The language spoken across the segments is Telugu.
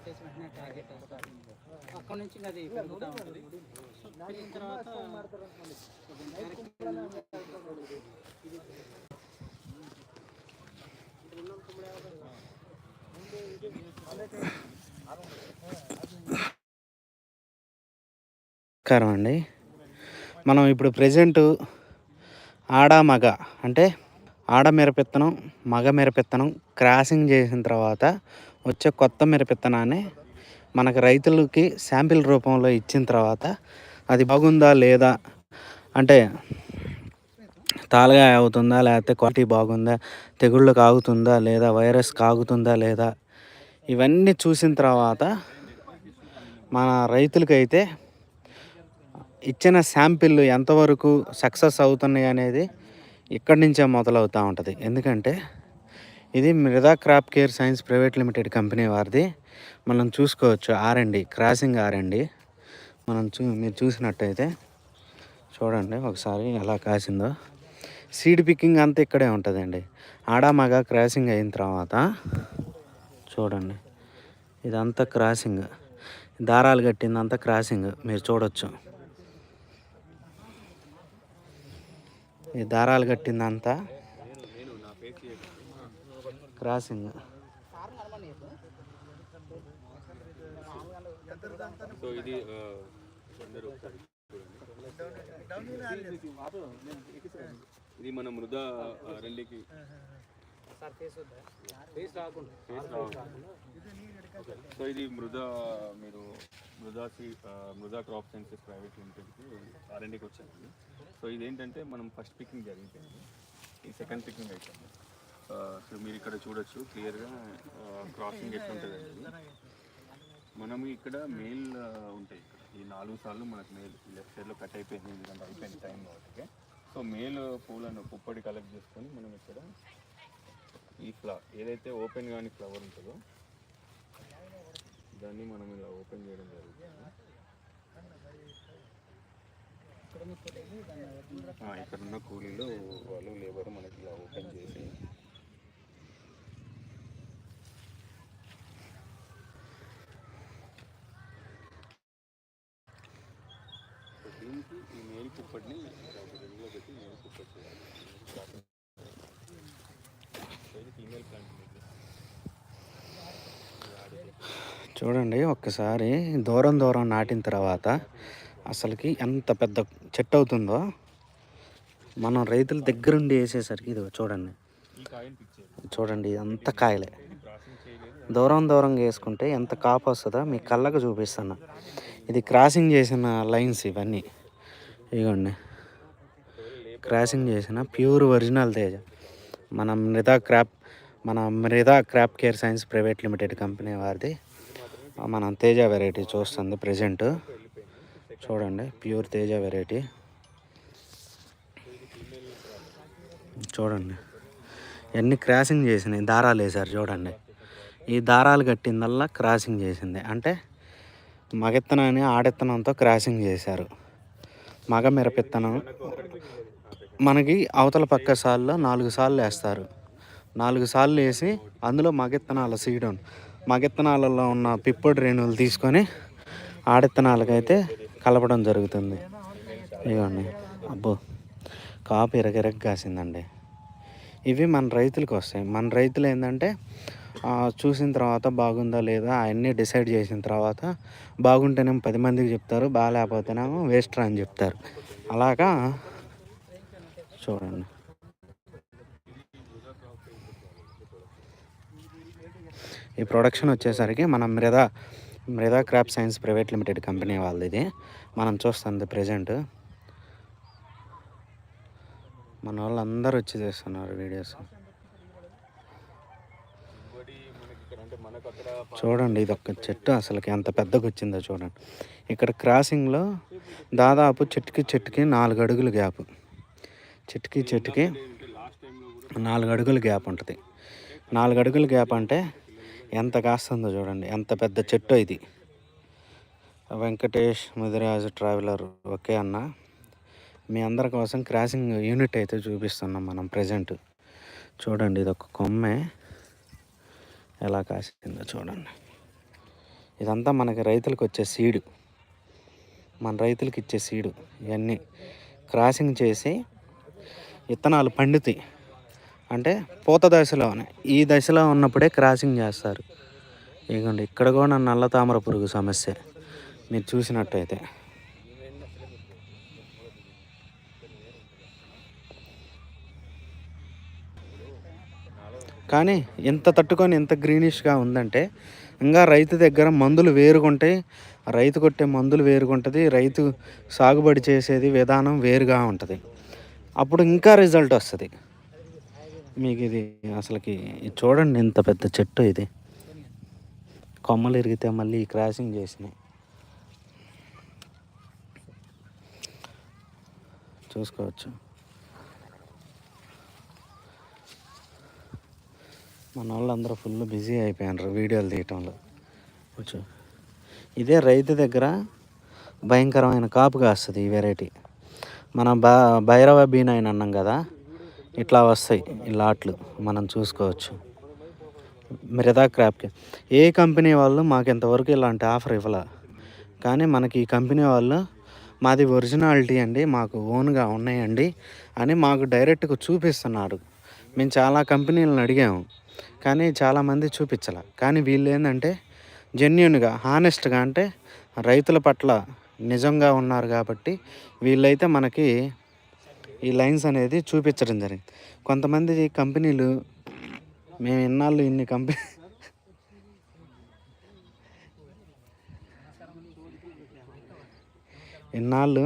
పెట్టేసి వెంటనే టార్గెట్ అవుతుంది అక్కడ నుంచి అది పెరుగుతూ ఉంటుంది. పెరిగిన తర్వాత నమస్కారం అండి. మనం ఇప్పుడు ప్రజెంట్ ఆడ మగ అంటే ఆడ మిరపెత్తనం మగ మిరపెత్తనం క్రాసింగ్ చేసిన తర్వాత వచ్చే కొత్త మిరపిత్తనాన్ని మనకు రైతులకి శాంపిల్ రూపంలో ఇచ్చిన తర్వాత అది బాగుందా లేదా అంటే తాలగా అవుతుందా లేకపోతే క్వాలిటీ బాగుందా తెగుళ్ళు కాగుతుందా లేదా వైరస్ కాగుతుందా లేదా ఇవన్నీ చూసిన తర్వాత మన రైతులకైతే ఇచ్చిన శాంపిల్ ఎంతవరకు సక్సెస్ అవుతున్నాయి అనేది ఇక్కడి నుంచే మొదలవుతూ ఉంటుంది. ఎందుకంటే ఇది Mruda crop care science private limited company వారిది. మనం చూసుకోవచ్చు ఆర్ఎండి క్రాసింగ్ ఆర్ఎండి మనం చూ మీరు చూసినట్టయితే చూడండి ఒకసారి ఎలా కాసిందో. సీడ్ పికింగ్ అంతా ఇక్కడే ఉంటుందండి. ఆడ మగ క్రాసింగ్ అయిన తర్వాత చూడండి. ఇదంతా క్రాసింగ్. దారాలు కట్టిందంతా క్రాసింగ్. మీరు చూడొచ్చు. ఈ దారాలు కట్టిందంతా క్రాసింగ్. సో ఇది. ఇది మన మృదా రాకుండా. సో ఇది మృదా మీరు Mruda Mruda crop sciences private లిమిటెడ్కి ఆర్ఎండ్కి వచ్చామండి సో ఇదేంటంటే మనం ఫస్ట్ పికింగ్ జరిగిపోయింది. ఈ సెకండ్ పికింగ్ అయిపోయింది. సో మీరు ఇక్కడ చూడొచ్చు క్లియర్గా క్రాసింగ్ ఎట్లుంటుందండి. మనం ఇక్కడ మేల్ ఉంటాయి ఇక్కడ. ఈ నాలుగు సార్లు మనకు మెయిల్ లెఫ్ట్ సైడ్లో కట్ అయిపోయింది ఎందుకంటే అయిపోయింది టైం కాబట్టి. సో మేల్ పూలను పుప్పడి కలెక్ట్ చేసుకొని మనం ఇక్కడ ఈ ఫ్లవర్ ఏదైతే ఓపెన్ కానీ ఫ్లవర్ ఉంటుందో దాన్ని మనం ఇలా ఓపెన్ చేయడం జరుగుతుంది. ఇక్కడ ఉన్న కూలీలు వాళ్ళు లేబర్ మనకి ఇలా ఓపెన్ చేసి సో దీనికి ఈ మేల్ పుప్పటిని ఇలా ఒక రింగ్లో పెట్టి మేల్ పుప్పటి చేయాలి సో ఇది ఫీమేల్ ప్లాంట్ చూడండి ఒక్కసారి దూరం దూరం నాటిన తర్వాత అసలుకి ఎంత పెద్ద చెట్టు అవుతుందో మనం రైతుల దగ్గరుండి వేసేసరికి ఇది చూడండి. చూడండి అంత కాయలే. దూరం దూరంగా వేసుకుంటే ఎంత కాపు వస్తుందో మీ కళ్ళకు చూపిస్తాను ఇది క్రాసింగ్ చేసిన లైన్స్ ఇవన్నీ. ఇగోండి క్రాసింగ్ చేసిన ప్యూర్ ఒరిజినల్ తేజ. మన మృదా క్రాప్ మన Mruda crop care science private limited company వారిది. మనం తేజ వెరైటీ చూస్తుంది ప్రజెంట్. చూడండి ప్యూర్ తేజ వెరైటీ. చూడండి ఎన్ని క్రాసింగ్ చేసినాయి దారాలు వేసారు చూడండి. ఈ దారాలు కట్టిందల్లా క్రాసింగ్ చేసింది. అంటే మగెత్తనాన్ని ఆడెత్తనంతో క్రాసింగ్ చేశారు. మగ మిరపెత్తనం మనకి అవతల పక్క సాల్లో నాలుగు సార్లు వేస్తారు. నాలుగు సార్లు వేసి అందులో మగెత్తనాల సీడ్ మగెత్తనాలలో ఉన్న పిప్పొడి రేణువులు తీసుకొని ఆడెత్తనాలకైతే కలపడం జరుగుతుంది. ఇవ్వండి అబ్బో కాపు ఇరగెరగ కాసిందండి. ఇవి మన రైతులకు వస్తాయి. మన రైతులు ఏంటంటే చూసిన తర్వాత బాగుందా లేదా అవన్నీ డిసైడ్ చేసిన తర్వాత బాగుంటేనేమో పది మందికి చెప్తారు బాగాలేకపోతేనేమో వేస్ట్ అని చెప్తారు. అలాగా చూడండి. ఈ ప్రొడక్షన్ వచ్చేసరికి మనం Mruda Mruda crop science private limited company వాళ్ళది ఇది. మనం చూస్తుంది ప్రజెంట్ మన వాళ్ళందరూ వచ్చి చేస్తున్నారు వీడియోస్ చూడండి ఇది ఒక చెట్టు అసలుకి ఎంత పెద్దగా వచ్చిందో చూడండి. ఇక్కడ క్రాసింగ్లో దాదాపు చెట్టుకి చెట్టుకి నాలుగు అడుగులు గ్యాప్ చెట్టుకి చెట్టుకి నాలుగు అడుగులు గ్యాప్ ఉంటుంది. నాలుగు అడుగులు గ్యాప్ అంటే ఎంత కాస్తుందో చూడండి. ఎంత పెద్ద చెట్టు ఇది. వెంకటేష్ ముదిరాజు ట్రావెలర్. ఓకే అన్న. మీ అందరి కోసం క్రాసింగ్ యూనిట్ అయితే చూపిస్తున్నాం మనం ప్రజెంట్. చూడండి ఇది ఒక కొమ్మే. ఎలా కాసిందో చూడండి. ఇదంతా మనకి రైతులకు వచ్చే సీడు. మన రైతులకి ఇచ్చే సీడు. ఇవన్నీ క్రాసింగ్ చేసి విత్తనాలు పండుతాయి. అంటే పూత దశలోనే. ఈ దశలో ఉన్నప్పుడే క్రాసింగ్ చేస్తారు. ఇదిగోండి ఇక్కడ కూడా నల్ల తామర పురుగు సమస్య. మీరు చూసినట్టయితే. కానీ ఇంత తట్టుకొని ఇంత గ్రీనిష్గా ఉందంటే ఇంకా రైతు దగ్గర మందులు వేరుగుంటాయి. రైతు కొట్టే మందులు వేరుగుంటుంది. రైతు సాగుబడి చేసేది విధానం వేరుగా ఉంటుంది. అప్పుడు ఇంకా రిజల్ట్ వస్తుంది. మీకు ఇది అసలుకి చూడండి ఇంత పెద్ద చెట్టు ఇది. కొమ్మలు ఇరిగితే మళ్ళీ క్రాసింగ్ చేసినాయి. చూసుకోవచ్చు. మన వాళ్ళందరూ ఫుల్ బిజీ అయిపోయినారు వీడియోలు తీయటంలో. కూర్చో. ఇదే రైతు దగ్గర భయంకరమైన కాపు కాస్తుంది ఈ వెరైటీ మనం బ భైరవ బీన్ అయిన అన్నాం కదా? ఇట్లా వస్తాయి ఈ లాట్లు. మనం చూసుకోవచ్చు. మిరదా క్రాప్కి. ఏ కంపెనీ వాళ్ళు మాకు ఇంతవరకు ఇలాంటి ఆఫర్ ఇవ్వలే. కానీ మనకి ఈ కంపెనీ వాళ్ళు మాది ఒరిజినాలిటీ అండి మాకు ఓన్గా ఉన్నాయండి అని మాకు డైరెక్ట్గా చూపిస్తున్నారు. మేము చాలా కంపెనీలను అడిగాము. కానీ చాలామంది చూపించాల. కానీ వీళ్ళు ఏంటంటే జెన్యున్గా హానెస్ట్గా అంటే రైతుల పట్ల నిజంగా ఉన్నారు కాబట్టి వీళ్ళైతే మనకి ఈ లైన్స్ అనేది చూపించడం జరిగింది. కొంతమంది కంపెనీలు మేము ఇన్నాళ్ళు ఇన్ని కంపెనీ ఇన్నాళ్ళు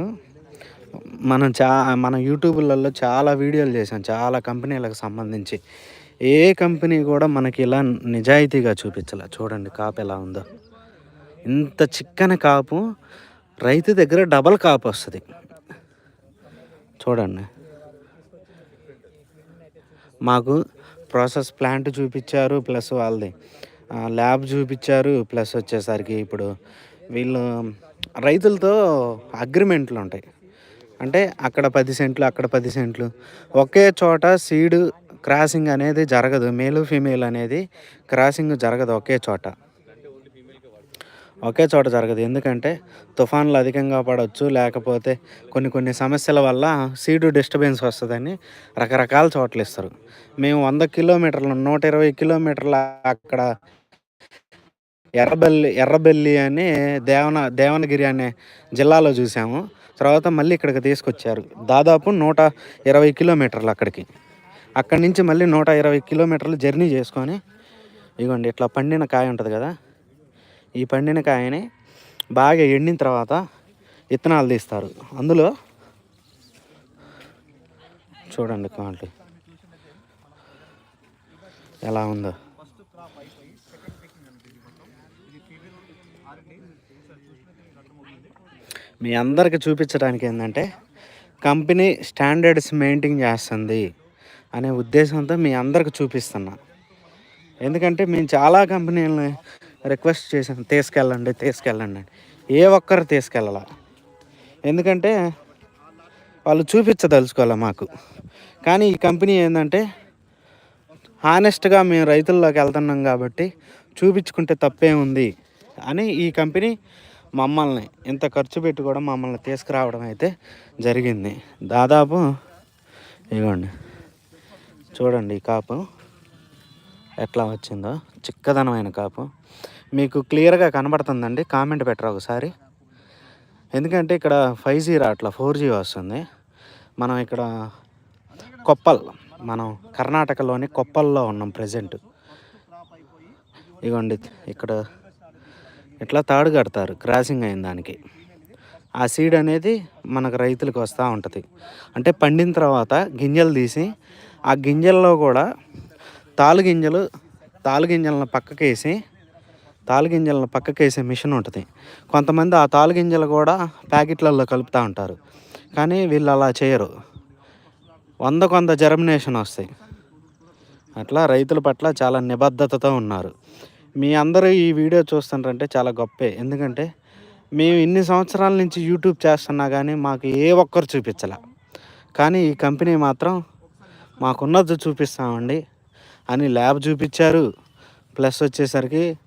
మనం చా మన యూట్యూబ్లలో చాలా వీడియోలు చేసాం చాలా కంపెనీలకు సంబంధించి. ఏ కంపెనీ కూడా మనకి ఇలా నిజాయితీగా చూపించాల. చూడండి కాపు ఎలా ఉందో. ఇంత చిక్కని కాపు రైతు దగ్గర డబల్ కాపు వస్తుంది. చూడండి. మాకు ప్రాసెస్ ప్లాంట్ చూపించారు ప్లస్ వాళ్ళది ల్యాబ్ చూపించారు ప్లస్ వచ్చేసరికి ఇప్పుడు వీళ్ళు రైతులతో అగ్రిమెంట్లు ఉంటాయి. అంటే అక్కడ పది సెంట్లు అక్కడ పది సెంట్లు. ఒకే చోట సీడ్ క్రాసింగ్ అనేది జరగదు. మేలు ఫీమేల్ అనేది క్రాసింగ్ జరగదు ఒకే చోట. ఒకే చోట జరగదు. ఎందుకంటే తుఫాన్లు అధికంగా పడవచ్చు లేకపోతే కొన్ని కొన్ని సమస్యల వల్ల సీడు డిస్టర్బెన్స్ వస్తుందని రకరకాల చోట్ల ఇస్తారు. మేము వంద కిలోమీటర్లు నూట ఇరవై కిలోమీటర్ల అక్కడ ఎర్రబెల్లి ఎర్రబెల్లి అని దేవన దేవనగిరి అనే జిల్లాలో చూసాము. తర్వాత మళ్ళీ ఇక్కడికి తీసుకొచ్చారు. దాదాపు నూట ఇరవై కిలోమీటర్లు అక్కడికి. అక్కడి నుంచి మళ్ళీ నూట ఇరవై కిలోమీటర్లు జర్నీ చేసుకొని ఇగోండి ఇట్లా పండిన కాయ ఉంటుంది కదా ఈ పండిన కాయని బాగా ఎండిన తర్వాత విత్తనాలు తీస్తారు. అందులో చూడండి క్వాలిటీ. ఎలా ఉందో. మీ అందరికి చూపించడానికి ఏంటంటే కంపెనీ స్టాండర్డ్స్ మెయింటైన్ చేస్తుంది అనే ఉద్దేశంతో మీ అందరికి చూపిస్తున్నా. ఎందుకంటే మేము చాలా కంపెనీలని రిక్వెస్ట్ చేశాను తీసుకెళ్ళండి తీసుకెళ్ళండి అని. ఏ ఒక్కరు తీసుకెళ్ళాల. ఎందుకంటే వాళ్ళు చూపించదలుచుకోవాలి మాకు. కానీ ఈ కంపెనీ ఏంటంటే హానెస్ట్గా మేము రైతుల్లోకి వెళ్తున్నాం కాబట్టి చూపించుకుంటే తప్పే ఉంది అని ఈ కంపెనీ మమ్మల్ని ఇంత ఖర్చు పెట్టి కూడా మమ్మల్ని తీసుకురావడం అయితే జరిగింది. దాదాపు ఇవ్వండి చూడండి ఈ కాపు ఎట్లా వచ్చిందో చిక్కదనమైన కాపు. మీకు క్లియర్గా కనబడుతుందండి. కామెంట్ పెట్టరా ఒకసారి. ఎందుకంటే ఇక్కడ ఫైవ్ జీ రాట్లా ఫోర్ జీ వస్తుంది. మనం ఇక్కడ కొప్పల్ మనం కర్ణాటకలోని కొప్పల్లో ఉన్నాం ప్రజెంట్. ఇగోండి ఇక్కడ ఇట్లా తాడు కడతారు క్రాసింగ్ అయిన దానికి. ఆ సీడ్ అనేది మనకు రైతులకు వస్తూ ఉంటుంది. అంటే పండిన తర్వాత గింజలు తీసి ఆ గింజల్లో కూడా తాలు గింజలు తాలు గింజలను పక్కకేసి తాలుగింజలను పక్కకేసే మిషన్ ఉంటుంది. కొంతమంది ఆ తాలు గింజలు కూడా ప్యాకెట్లలో కలుపుతూ ఉంటారు. కానీ వీళ్ళు అలా చేయరు. వంద కొంత జర్మినేషన్ వస్తాయి. అట్లా రైతుల పట్ల చాలా నిబద్ధతతో ఉన్నారు. మీ అందరూ ఈ వీడియో చూస్తుంటారంటే చాలా గొప్పే. ఎందుకంటే మేము ఇన్ని సంవత్సరాల నుంచి యూట్యూబ్ చేస్తున్నా కానీ మాకు ఏ ఒక్కరు చూపించలే. కానీ ఈ కంపెనీ మాత్రం మాకున్నది చూపిస్తామండి అని ల్యాబ్ చూపించారు. ప్లస్ వచ్చేసరికి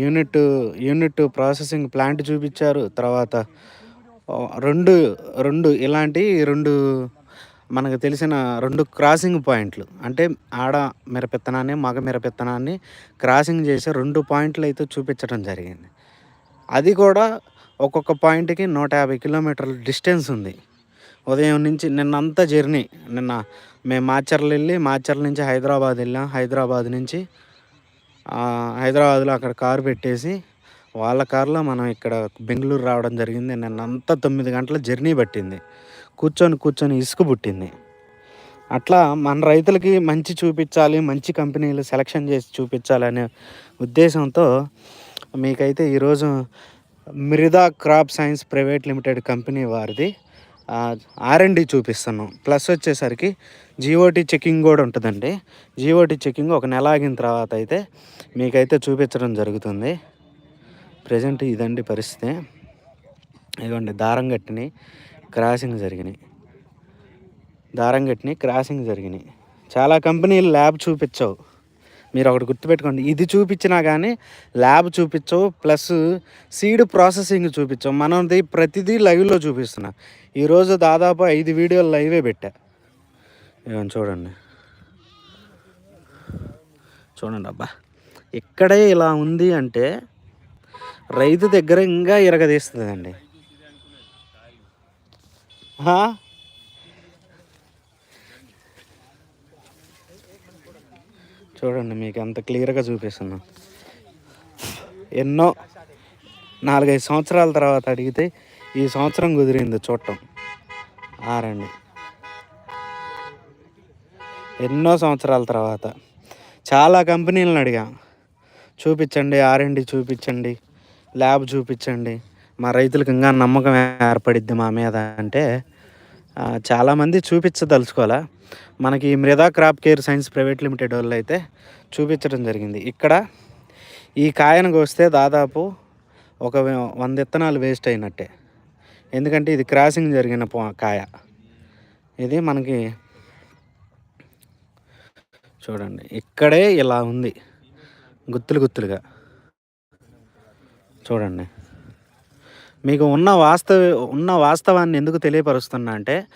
యూనిట్ యూనిట్ ప్రాసెసింగ్ ప్లాంట్ చూపించారు. తర్వాత రెండు రెండు ఇలాంటి రెండు మనకు తెలిసిన రెండు క్రాసింగ్ పాయింట్లు. అంటే ఆడ మిరపెత్తనాన్ని మగ మిరపెత్తనాన్ని క్రాసింగ్ చేసే రెండు పాయింట్లు అయితే చూపించడం జరిగింది. అది కూడా ఒక్కొక్క పాయింట్కి నూట యాభై కిలోమీటర్ల డిస్టెన్స్ ఉంది. ఉదయం నుంచి నిన్నంతా జర్నీ. నిన్న మేము మాచర్లు వెళ్ళి మాచర్ల నుంచి హైదరాబాద్ వెళ్ళాం. హైదరాబాద్ నుంచి హైదరాబాద్లో అక్కడ కారు పెట్టేసి వాళ్ళ కారులో మనం ఇక్కడ బెంగళూరు రావడం జరిగింది. నిన్నంతా తొమ్మిది గంటల జర్నీ పట్టింది. కూర్చొని కూర్చొని ఇసుక పుట్టింది. అట్లా మన రైతులకి మంచి చూపించాలి మంచి కంపెనీలు సెలక్షన్ చేసి చూపించాలనే ఉద్దేశంతో మీకైతే ఈరోజు Mirida crop science private limited company వారిది. ఆర్ఎండి చూపిస్తున్నాం. ప్లస్ వచ్చేసరికి జిఓటి చెకింగ్ కూడా ఉంటుందండి. జిఓటి చెకింగ్ ఒక నెల ఆగిన తర్వాత అయితే మీకైతే చూపించడం జరుగుతుంది. ప్రజెంట్ ఇదండి పరిస్థితి. ఇదిగోండి దారం కట్టినాయి క్రాసింగ్ జరిగినాయి. దారం కట్టినాయి క్రాసింగ్ జరిగినాయి. చాలా కంపెనీలు ల్యాబ్ చూపించవు. మీరు ఒకటి గుర్తుపెట్టుకోండి. ఇది చూపించినా కానీ ల్యాబ్ చూపించవు ప్లస్ సీడ్ ప్రాసెసింగ్ చూపించవు. మనది ప్రతిదీ లైవ్లో చూపిస్తున్నా. ఈరోజు దాదాపు ఐదు వీడియోలు లైవే పెట్టా. ఇవన్నీ చూడండి. చూడండి అబ్బా. ఇక్కడే ఇలా ఉంది అంటే రైతు దగ్గర ఇంకా ఇరగదీస్తుందండి. చూడండి మీకు ఎంత క్లియర్గా చూపిస్తున్నా. ఎన్నో నాలుగైదు సంవత్సరాల తర్వాత అడిగితే ఈ సంవత్సరం కుదిరింది చూడటం. ఆరండి ఎన్నో సంవత్సరాల తర్వాత. చాలా కంపెనీలను అడిగా. చూపించండి ఆర్ఎండి చూపించండి ల్యాబ్ చూపించండి. మా రైతులకు ఇంకా నమ్మకం ఏర్పడిద్ది మా మీద అంటే చాలామంది చూపించదలుచుకోవాలా? మనకి ఈ Mruda crop care science private limited వాళ్ళు అయితే చూపించడం జరిగింది. ఇక్కడ ఈ కాయను కోస్తే దాదాపు ఒక వంద విత్తనాలు వేస్ట్ అయినట్టే. ఎందుకంటే ఇది క్రాసింగ్ జరిగిన కాయ. ఇది మనకి చూడండి ఇక్కడే ఇలా ఉంది. గుత్తులు గుత్తులుగా. చూడండి. మీకు ఉన్న వాస్తవ ఉన్న వాస్తవాన్ని ఎందుకు తెలియపరుస్తున్నా అంటే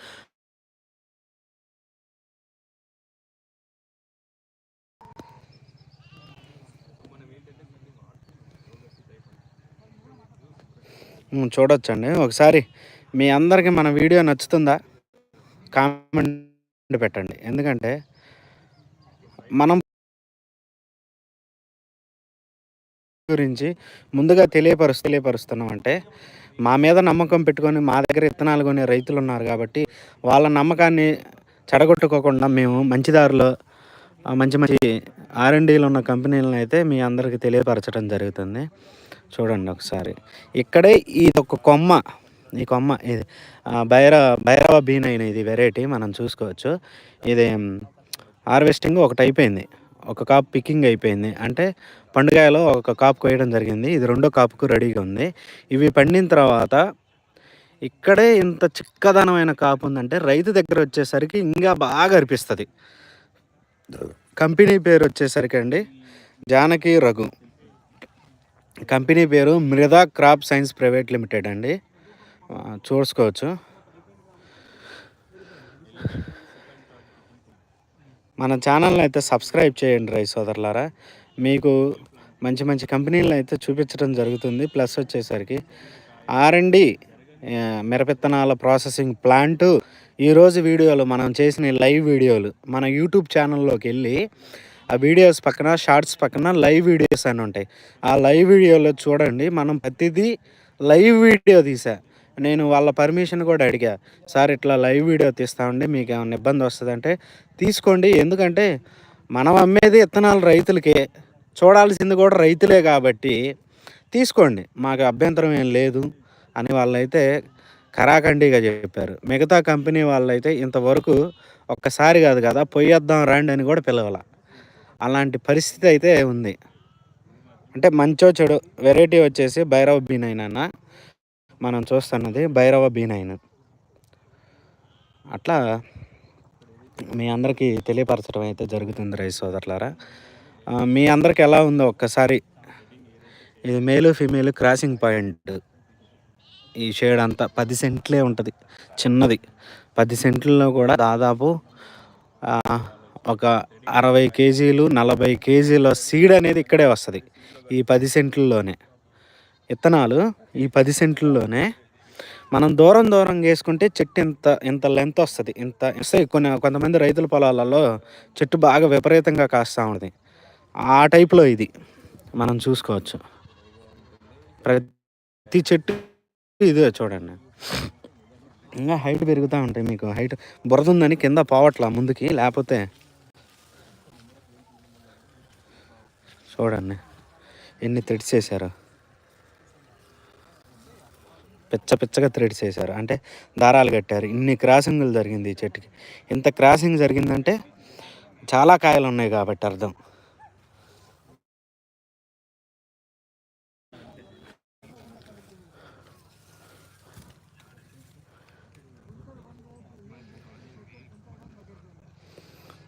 చూడొచ్చండి. ఒకసారి మీ అందరికీ మన వీడియో నచ్చుతుందా? కామెంట్ పెట్టండి. ఎందుకంటే మనం గురించి ముందుగా తెలియపరుస్తూ తెలియపరుస్తున్నాం అంటే మా మీద నమ్మకం పెట్టుకొని మా దగ్గర విత్తనాలు కొనే రైతులు ఉన్నారు కాబట్టి వాళ్ళ నమ్మకాన్ని చెడగొట్టుకోకుండా మేము మంచి దారిలో మంచి మంచి ఆర్ఎండీలు ఉన్న కంపెనీలను అయితే మీ అందరికీ తెలియపరచడం జరుగుతుంది. చూడండి ఒకసారి. ఇక్కడే ఇది ఒక కొమ్మ ఈ కొమ్మ ఇది భైర భైరవ బీన్ అయిన ఇది వెరైటీ మనం చూసుకోవచ్చు. ఇది హార్వెస్టింగ్ ఒకటి అయిపోయింది. ఒక కాప్ పికింగ్ అయిపోయింది. అంటే పండుగాయలో ఒక కాపు కోయడం జరిగింది. ఇది రెండో కాపుకు రెడీగా ఉంది. ఇవి పండిన తర్వాత ఇక్కడే ఇంత చిక్కదనమైన కాపు ఉందంటే రైతు దగ్గర వచ్చేసరికి ఇంకా బాగా అనిపిస్తుంది. కంపెనీ పేరు వచ్చేసరికి అండి జానకి రఘు. కంపెనీ పేరు Mruda crop science private limited అండి. చూసుకోవచ్చు. మన ఛానల్ని అయితే సబ్స్క్రైబ్ చేయండి రైస్ సోదరులారా. మీకు మంచి మంచి కంపెనీలను అయితే చూపించడం జరుగుతుంది. ప్లస్ వచ్చేసరికి ఆర్ఎండి మిరపెత్తనాల ప్రాసెసింగ్ ప్లాంటు. ఈరోజు వీడియోలు మనం చేసిన లైవ్ వీడియోలు మన యూట్యూబ్ ఛానల్లోకి వెళ్ళి ఆ వీడియోస్ పక్కన షార్ట్స్ పక్కన లైవ్ వీడియోస్ అని ఉంటాయి. ఆ లైవ్ వీడియోలో చూడండి మనం ప్రతిదీ లైవ్ వీడియో తీసా. నేను వాళ్ళ పర్మిషన్ కూడా అడిగా సార్ ఇట్లా లైవ్ వీడియో తీస్తామండి మీకు ఏమైనా ఇబ్బంది వస్తుందంటే తీసుకోండి. ఎందుకంటే మనం అమ్మేది విత్తనాలు రైతులకే చూడాల్సింది కూడా రైతులే కాబట్టి తీసుకోండి. మాకు అభ్యంతరం ఏం లేదు అని వాళ్ళైతే కరాఖండిగా చెప్పారు. మిగతా కంపెనీ వాళ్ళైతే ఇంతవరకు ఒక్కసారి కాదు కదా పొయ్యేద్దాం రండి అని కూడా పిలవాల. అలాంటి పరిస్థితి అయితే ఉంది. అంటే మంచో చెడు వెరైటీ వచ్చేసి భైరవ బీన్ అయినా అన్న మనం చూస్తున్నది భైరవ బీన్ నైన్ అట్లా మీ అందరికీ తెలియపరచడం అయితే జరుగుతుంది రైస్ సోదరులారా. మీ అందరికి ఎలా ఉందో ఒక్కసారి. ఇది మేలు ఫీమేల్ క్రాసింగ్ పాయింట్. ఈ షేడ్ అంతా పది సెంట్లే ఉంటుంది చిన్నది. పది సెంట్లలో కూడా దాదాపు ఒక అరవై కేజీలు నలభై కేజీల సీడ్ అనేది ఇక్కడే వస్తుంది ఈ పది సెంట్లలోనే. విత్తనాలు ఈ పది సెంట్లలోనే మనం దూరం దూరం వేసుకుంటే చెట్టు ఇంత ఇంత లెంత్ వస్తుంది ఇంత వస్తాయి కొన్ని కొంతమంది రైతుల పొలాలలో చెట్టు బాగా విపరీతంగా కాస్తూ ఉంటుంది. ఆ టైప్లో ఇది. మనం చూసుకోవచ్చు. ప్రతి చెట్టు ఇదే చూడండి. ఇంకా హైట్ పెరుగుతూ ఉంటాయి మీకు. హైట్ బురద ఉందని కింద పోవట్లా ముందుకి లేకపోతే చూడండి. ఎన్ని థ్రెడ్స్ చేశారు పిచ్చ పిచ్చగా థ్రెడ్స్ చేశారు అంటే దారాలు కట్టారు. ఇన్ని క్రాసింగ్లు జరిగింది ఈ చెట్టుకి. ఇంత క్రాసింగ్ జరిగిందంటే చాలా కాయలు ఉన్నాయి కాబట్టి అర్థం.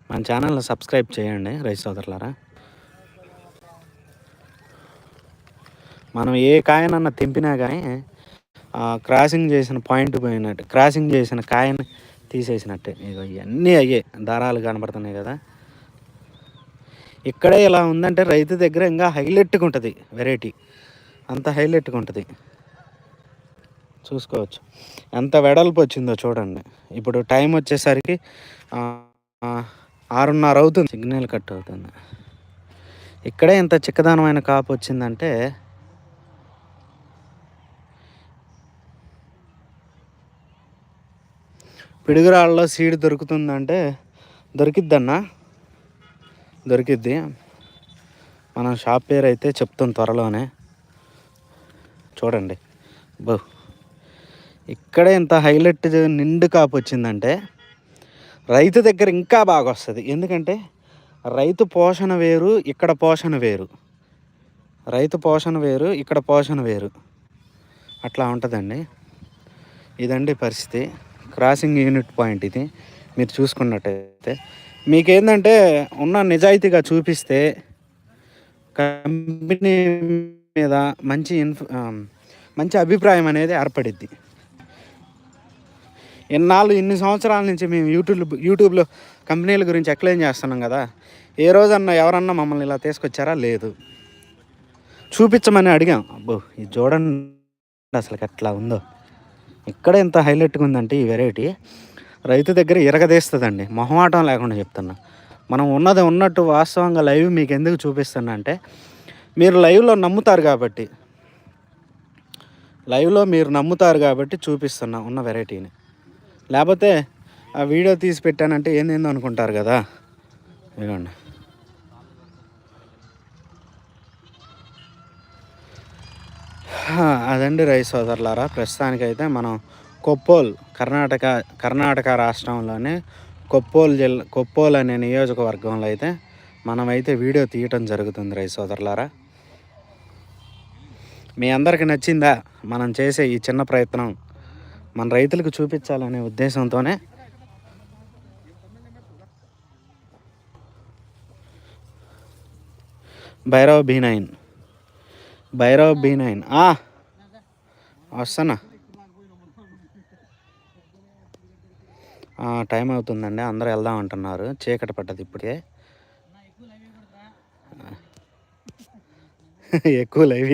మన ఛానల్ని సబ్స్క్రైబ్ చేయండి రైస్ సోదరులారా. మనం ఏ కాయనన్నా తెంపినా కానీ క్రాసింగ్ చేసిన పాయింట్ పోయినట్టు క్రాసింగ్ చేసిన కాయని తీసేసినట్టే. ఇక ఇవన్నీ అయ్యే దారాలు కనబడుతున్నాయి కదా. ఇక్కడే ఇలా ఉందంటే రైతు దగ్గర ఇంకా హైలైట్గా ఉంటుంది వెరైటీ. అంత హైలైట్గా ఉంటుంది. చూసుకోవచ్చు. ఎంత వెడల్పు వచ్చిందో చూడండి. ఇప్పుడు టైం వచ్చేసరికి ఆరున్నర అవుతుంది. సిగ్నల్ కట్ అవుతుంది. ఇక్కడే ఇంత చిక్కదనమైన కాపు వచ్చిందంటే పిడుగురాళ్ళలో సీడ్ దొరుకుతుందంటే దొరికిద్దన్నా? దొరికిద్ది. మనం షాప్ పేరు అయితే చెప్తాం త్వరలోనే. చూడండి. బో ఇక్కడే ఇంత హైలైట్ నిండు కాపు వచ్చిందంటే రైతు దగ్గర ఇంకా బాగా వస్తుంది. ఎందుకంటే రైతు పోషణ వేరు ఇక్కడ పోషణ వేరు. రైతు పోషణ వేరు ఇక్కడ పోషణ వేరు. అట్లా ఉంటుందండి. ఇదండి పరిస్థితి. క్రాసింగ్ యూనిట్ పాయింట్ ఇది. మీరు చూసుకున్నట్టయితే మీకేందంటే ఉన్న నిజాయితీగా చూపిస్తే కంపెనీ మీద మంచి ఇన్ఫ మంచి అభిప్రాయం అనేది ఏర్పడిద్ది. ఇన్నాళ్ళు ఇన్ని సంవత్సరాల నుంచి మేము యూట్యూబ్ యూట్యూబ్లో కంపెనీల గురించి ఎక్స్ప్లెయిన్ చేస్తున్నాం కదా. ఏ రోజన్నా ఎవరన్నా మమ్మల్ని ఇలా తీసుకొచ్చారా? లేదు. చూపించమని అడిగాం. అబ్బో ఇది చూడండి అసలు ఎట్లా ఉందో. ఇక్కడ ఎంత హైలైట్గా ఉందంటే ఈ వెరైటీ. రైతు దగ్గర ఇరగదీస్తుందండి. మొహమాటం లేకుండా చెప్తున్నా. మనం ఉన్నది ఉన్నట్టు వాస్తవంగా లైవ్ మీకు ఎందుకు చూపిస్తున్నా అంటే మీరు లైవ్లో నమ్ముతారు కాబట్టి. లైవ్లో మీరు నమ్ముతారు కాబట్టి చూపిస్తున్నా ఉన్న వెరైటీని. లేకపోతే ఆ వీడియో తీసి పెట్టానంటే ఏందేందో అనుకుంటారు కదా. ఇదిగోండి. అదండి రైస్ సోదరులారా. ప్రస్తుతానికైతే మనం కొప్పోల్ కర్ణాటక కర్ణాటక రాష్ట్రంలోని కొప్పోల్ జిల్లా కొప్పోల్ అనే నియోజకవర్గంలో అయితే మనమైతే వీడియో తీయటం జరుగుతుంది రైస్ సోదరులారా. మీ అందరికి నచ్చిందా మనం చేసే ఈ చిన్న ప్రయత్నం? మన రైతులకు చూపించాలనే ఉద్దేశంతోనే Bhairav B nine. Bhairav B nine. వస్తానా టైం అవుతుందండి. అందరూ వెళ్దాం అంటున్నారు. చీకటి పడ్డది ఇప్పుడే. ఎక్కువ లైవ్